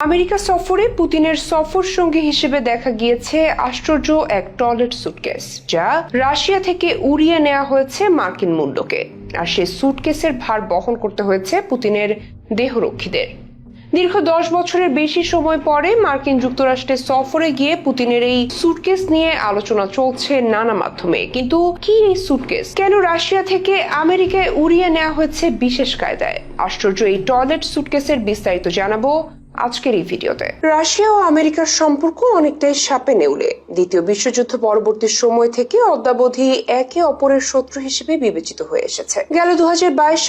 America সফরে পুতিনের সফর সঙ্গী হিসেবে দেখা গিয়েছে আশ্চর্য এক টয়লেট সুটকেস যা রাশিয়া থেকে উড়িয়ে নেওয়া হয়েছে মার্কিন মূল্যকে আর সেই সুটকেসের ভার বহন করতে হয়েছে পুতিনের দেহরক্ষীদের। দীর্ঘ দশ বছরের বেশি সময় পরে মার্কিন যুক্তরাষ্ট্রে সফরে গিয়ে পুতিনের এই সুটকেস নিয়ে আলোচনা চলছে নানা মাধ্যমে। কিন্তু কি এই সুটকেস কেন রাশিয়া থেকে আমেরিকায় উড়িয়ে নেওয়া হয়েছে বিশেষ কায়দায়? আশ্চর্য এই টয়লেট সুটকেসের বিস্তারিত জানাব আজকের এই ভিডিওতে। রাশিয়া ও আমেরিকার সম্পর্ক অনেকটাই সাপে নেউলে। দ্বিতীয় বিশ্বযুদ্ধ পরবর্তী সময় থেকে অদ্যাবধি একে অপরের শত্রু হিসেবে বিবেচিত হয়ে এসেছে। গেল দু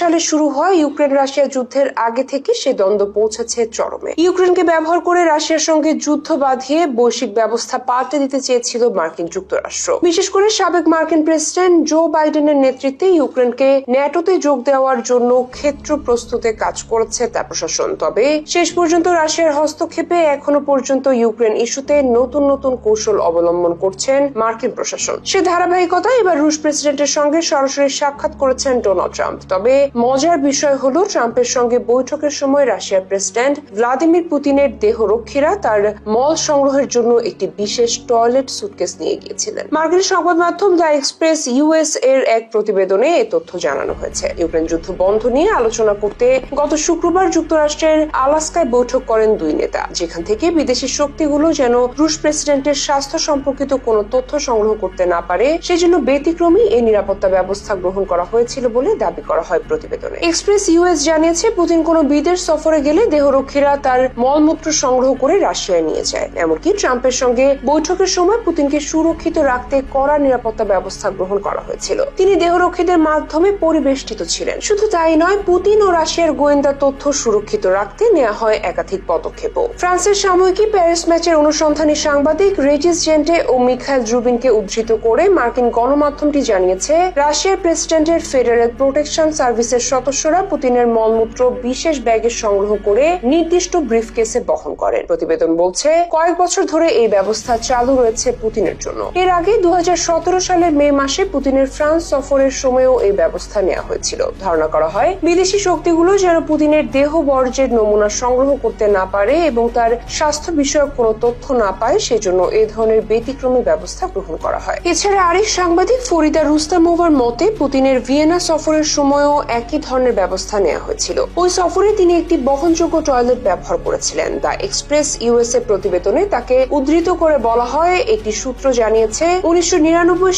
সালে শুরু হয় ইউক্রেন রাশিয়া যুদ্ধের আগে থেকে সে দ্বন্দ্ব পৌঁছেছে চরমে। ইউক্রেনকে ব্যবহার করে রাশিয়ার সঙ্গে যুদ্ধ বাঁধিয়ে বৈশ্বিক ব্যবস্থা পাল্টে দিতে চেয়েছিল মার্কিন যুক্তরাষ্ট্র। বিশেষ করে সাবেক মার্কিন প্রেসিডেন্ট জো বাইডেনের নেতৃত্বে ইউক্রেনকে ন্যাটোতে যোগ দেওয়ার জন্য ক্ষেত্র প্রস্তুতে কাজ করেছে তার প্রশাসন। তবে শেষ পর্যন্ত রাশিয়ার হস্তক্ষেপে এখনও পর্যন্ত ইউক্রেন ইস্যুতে নতুন নতুন কৌশল অবলম্বন করছেন মার্কিন প্রশাসন। সে ধারাবাহিকতা এবার রুশ প্রেসিডেন্টের সঙ্গে সরাসরি সাক্ষাৎ করেছেন ডোনাল্ড ট্রাম্প। তবে মজার বিষয় হলো, ট্রাম্পের সঙ্গে বৈঠকের সময় রাশিয়ার প্রেসিডেন্ট ভ্লাদিমির পুতিনের দেহরক্ষীরা তার মল সংগ্রহের জন্য একটি বিশেষ টয়লেট সুটকেস নিয়ে গিয়েছিলেন। মার্কিন সংবাদ মাধ্যম দ্য এক্সপ্রেস ইউএস এর এক প্রতিবেদনে এ তথ্য জানানো হয়েছে। ইউক্রেন যুদ্ধ বন্ধ নিয়ে আলোচনা করতে গত শুক্রবার যুক্তরাষ্ট্রের আলাস্কায় বৈঠক করেন দুই নেতা। যেখান থেকে বিদেশি শক্তিগুলো যেন রুশ প্রেসিডেন্টের স্বাস্থ্য সম্পর্কিত কোনো তথ্য সংগ্রহ করতে না পারে, সেজন্য ব্যতিক্রমী এই নিরাপত্তা ব্যবস্থা গ্রহণ করা হয়েছিল বলে দাবি করা হয় প্রতিবেদনে। এক্সপ্রেস ইউএস জানিয়েছে, পুতিন কোনো বিদেশ সফরে গেলে দেহরক্ষীরা তার মলমূত্র সংগ্রহ করে রাশিয়ায় নিয়ে যায়। এমনকি ট্রাম্পের সঙ্গে বৈঠকের সময় পুতিনকে সুরক্ষিত রাখতে কড়া নিরাপত্তা ব্যবস্থা গ্রহণ করা হয়েছিল। তিনি দেহরক্ষীদের মাধ্যমে পরিবেষ্টিত ছিলেন। শুধু তাই নয়, পুতিন ও রাশিয়ার গোয়েন্দা তথ্য সুরক্ষিত রাখতে নেওয়া হয় একাধিক পদক্ষেপও। ফ্রান্সের সাময়িকী প্যারিস ম্যাচের অনুসন্ধানী সাংবাদিক রেজিস জেন্টে ও মিখাইল রুবিনকে উদ্ধৃত করে মার্কিন গণমাধ্যমটি জানিয়েছে, রাশিয়ার প্রেসিডেন্টের ফেডারেল প্রোটেকশন সার্ভিসের সদস্যরা পুতিনের মলমূত্র বিশেষ ব্যাগে সংগ্রহ করে নির্দিষ্ট ব্রিফকেসে বহন করেন। প্রতিবেদন বলছে, কয়েক বছর ধরে এই ব্যবস্থা চালু রয়েছে পুতিনের জন্য। এর আগে দু হাজার সতেরো সালের মে মাসে পুতিনের ফ্রান্স সফরের সময়ও এই ব্যবস্থা নেওয়া হয়েছিল। ধারণা করা হয়, বিদেশি শক্তিগুলো যেন পুতিনের দেহ বর্জ্যের নমুনা সংগ্রহ করতে না পারে এবং তার স্বাস্থ্য বিষয়ক কোনো তথ্য না পায়, সেজন্য এ ধরনের ব্যতিক্রমী ব্যবস্থা গ্রহণ করা হয়। এছাড়া আরেক সাংবাদিক ফরিদা রুস্তামোভার মতে, পুতিনের ভিয়েনা সফরের সময়ও একই ধরনের ব্যবস্থা নেওয়া হয়েছিল। ওই সফরে তিনি একটি বহনযোগ্য টয়লেট ব্যবহার করেছিলেন। দ্য এক্সপ্রেস ইউএসএ প্রতিবেদনে তাকে উদ্ধৃত করে বলা হয়, একটি সূত্র জানিয়েছে, উনিশশো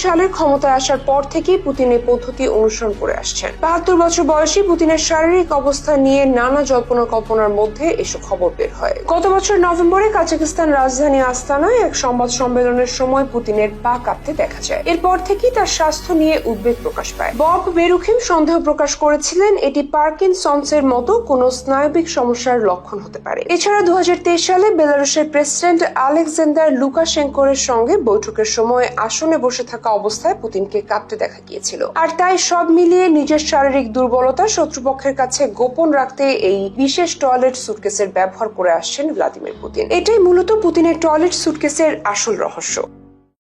সালে ক্ষমতায় আসার পর থেকেই পুতিন এই পদ্ধতি অনুসরণ করে আসছেন। বাহাত্তর বছর বয়সী পুতিনের শারীরিক অবস্থা নিয়ে নানা জল্পনা কল্পনার মধ্যে এসব খবর বের হয়। গত বছর নভেম্বরে কাজাকিস্তান রাজধানী আস্তানায় এক সংবাদ সম্মেলনের সময় পুতিনের পা কাঁপতে দেখা যায়। এরপর থেকেই তার স্বাস্থ্য নিয়ে উদ্বেগ প্রকাশ পায়। বব বেরুখিম সন্দেহ প্রকাশ করেছিলেন, এটি পার্কিনসন্সের মতো কোনো স্নায়বিক সমস্যার লক্ষণ হতে পারে। এছাড়া দু সালে বেলারুশের প্রেসিডেন্ট আলেকজান্ডার লুকাশেঙ্কোরের সঙ্গে বৈঠকের সময় আসনে বসে থাকা অবস্থায় পুতিনকে কাঁপতে দেখা গিয়েছিল। আর তাই সব মিলিয়ে নিজের শারীরিক দুর্বলতা শত্রুপক্ষের কাছে গোপন রাখতে এই বিশেষ টয়লেট সুটকেসের ব্যবহার করে আসছেন ভ্লাদিমির পুতিন। এটাই মূলত পুতিনের টয়লেট সুটকেসের আসল রহস্য।